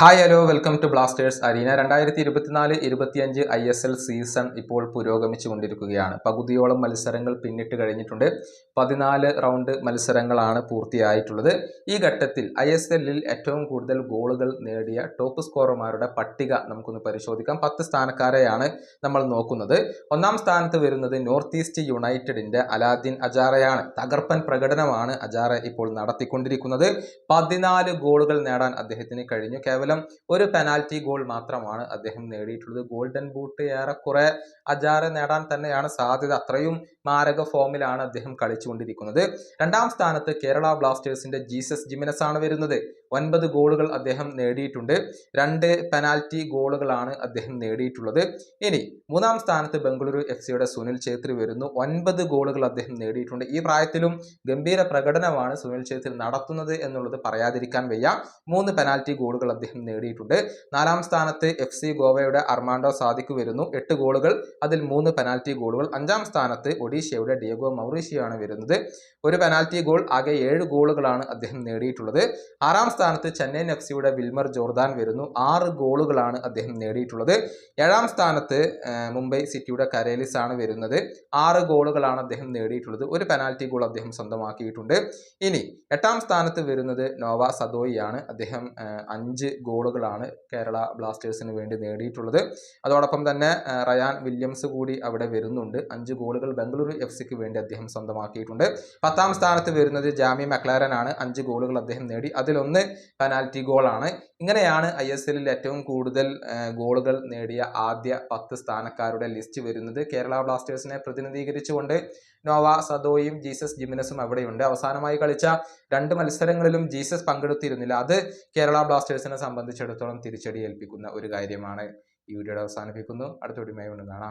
Hi hello welcome to Blasters Arena രണ്ടായിരത്തി ഇരുപത്തിനാല് ഇരുപത്തിയഞ്ച് ഐ എസ് എൽ സീസൺ ഇപ്പോൾ പുരോഗമിച്ചു കൊണ്ടിരിക്കുകയാണ് പകുതിയോളം മത്സരങ്ങൾ പിന്നിട്ട് കഴിഞ്ഞിട്ടുണ്ട്. പതിനാല് റൗണ്ട് മത്സരങ്ങളാണ് പൂർത്തിയായിട്ടുള്ളത്. ഈ ഘട്ടത്തിൽ ഐ എസ് എല്ലിൽ ഏറ്റവും കൂടുതൽ ഗോളുകൾ നേടിയ ടോപ്പ് സ്കോറർമാരുടെ പട്ടിക നമുക്കൊന്ന് പരിശോധിക്കാം. പത്ത് സ്ഥാനക്കാരെയാണ് നമ്മൾ നോക്കുന്നത്. ഒന്നാം സ്ഥാനത്ത് വരുന്നത് നോർത്ത് ഈസ്റ്റ് യുണൈറ്റഡിന്റെ അലാദ്ദീൻ അജാറയാണ്. തകർപ്പൻ പ്രകടനമാണ് അജാറ ഇപ്പോൾ നടത്തിക്കൊണ്ടിരിക്കുന്നത്. പതിനാല് ഗോളുകൾ നേടാൻ അദ്ദേഹത്തിന് കഴിഞ്ഞു. കേവലം ഒരു പെനാൽറ്റി ഗോൾ മാത്രമാണ് അദ്ദേഹം നേടിയിട്ടുള്ളത്. ഗോൾഡൻ ബൂട്ട് ഏറെക്കുറെ അജാറ് നേടാൻ തന്നെയാണ് സാധ്യത. അത്രയും മാരക ഫോമിലാണ് അദ്ദേഹം കളിച്ചുകൊണ്ടിരിക്കുന്നത്. രണ്ടാം സ്ഥാനത്ത് കേരള ബ്ലാസ്റ്റേഴ്സിന്റെ ജീസസ് ജിമിനസ് ആണ് വരുന്നത്. ഒൻപത് ഗോളുകൾ അദ്ദേഹം നേടിയിട്ടുണ്ട്. രണ്ട് പെനാൽറ്റി ഗോളുകളാണ് അദ്ദേഹം നേടിയിട്ടുള്ളത്. ഇനി മൂന്നാം സ്ഥാനത്ത് ബംഗളൂരു എഫ് സിയുടെ സുനിൽ ഛേത്രി വരുന്നു. ഒൻപത് ഗോളുകൾ അദ്ദേഹം നേടിയിട്ടുണ്ട്. ഈ പ്രായത്തിലും ഗംഭീര പ്രകടനമാണ് സുനിൽ ഛേത്രി നടത്തുന്നത് എന്നുള്ളത് പറയാതിരിക്കാൻ വയ്യ. മൂന്ന് പെനാൽറ്റി ഗോളുകൾ അദ്ദേഹം നേടിയിട്ടുണ്ട്. നാലാം സ്ഥാനത്ത് എഫ് സി ഗോവയുടെ അർമാൻഡോ സാദിഖ് വരുന്നു. എട്ട് ഗോളുകൾ അതിൽ മൂന്ന് പെനാൽറ്റി ഗോളുകൾ. അഞ്ചാം സ്ഥാനത്ത് ഒഡീഷയുടെ ഡിയഗോ മൗറീഷ്യാണ് വരുന്നത്. ഒരു പെനാൽറ്റി ഗോൾ ആകെ ഏഴ് ഗോളുകളാണ് അദ്ദേഹം നേടിയിട്ടുള്ളത്. ആറാം സ്ഥാനത്ത് ചെന്നൈയിൻ എഫ് സിയുടെ വിൽമർ ജോർദാൻ വരുന്നു. ആറ് ഗോളുകളാണ് അദ്ദേഹം നേടിയിട്ടുള്ളത്. ഏഴാം സ്ഥാനത്ത് മുംബൈ സിറ്റിയുടെ കരേലിസ് ആണ് വരുന്നത്. ആറ് ഗോളുകളാണ് അദ്ദേഹം നേടിയിട്ടുള്ളത്. ഒരു പെനാൽറ്റി ഗോൾ അദ്ദേഹം സ്വന്തമാക്കിയിട്ടുണ്ട്. ഇനി എട്ടാം സ്ഥാനത്ത് വരുന്നത് നോവ സദോയിയാണ്. അദ്ദേഹം അഞ്ച് ഗോളുകളാണ് കേരള ബ്ലാസ്റ്റേഴ്സിന് വേണ്ടി നേടിയിട്ടുള്ളത്. അതോടൊപ്പം തന്നെ റയാൻ വില്യംസ് കൂടി അവിടെ വരുന്നുണ്ട്. അഞ്ച് ഗോളുകൾ ബംഗളൂരു എഫ് സിക്ക് വേണ്ടി അദ്ദേഹം സ്വന്തമാക്കിയിട്ടുണ്ട്. പത്താം സ്ഥാനത്ത് വരുന്നത് ജാമി മക്ലാരൻ ആണ് അഞ്ച് ഗോളുകൾ അദ്ദേഹം നേടി. അതിലൊന്ന് പെനാൽറ്റി ഗോളാണ് ഇങ്ങനെയാണ് ഐ എസ് എല്ലിൽ ഏറ്റവും കൂടുതൽ ഗോളുകൾ നേടിയ ആദ്യ പത്ത് സ്ഥാനക്കാരുടെ ലിസ്റ്റ് വരുന്നത്. കേരള ബ്ലാസ്റ്റേഴ്സിനെ പ്രതിനിധീകരിച്ചുകൊണ്ട് നോവ സദോയും ജീസസ് ജിമിനസും അവിടെയുണ്ട്. അവസാനമായി കളിച്ച രണ്ട് മത്സരങ്ങളിലും ജീസസ് പങ്കെടുത്തിരുന്നില്ല. അത് കേരള ബ്ലാസ്റ്റേഴ്സിനെ സംബന്ധിച്ചിടത്തോളം തിരിച്ചടി ഏൽപ്പിക്കുന്ന ഒരു കാര്യമാണ്. ഈ വീഡിയോയുടെ അവസാനിപ്പിക്കുന്നു. അടുത്ത വീഡിയോയുമായി കാണാം.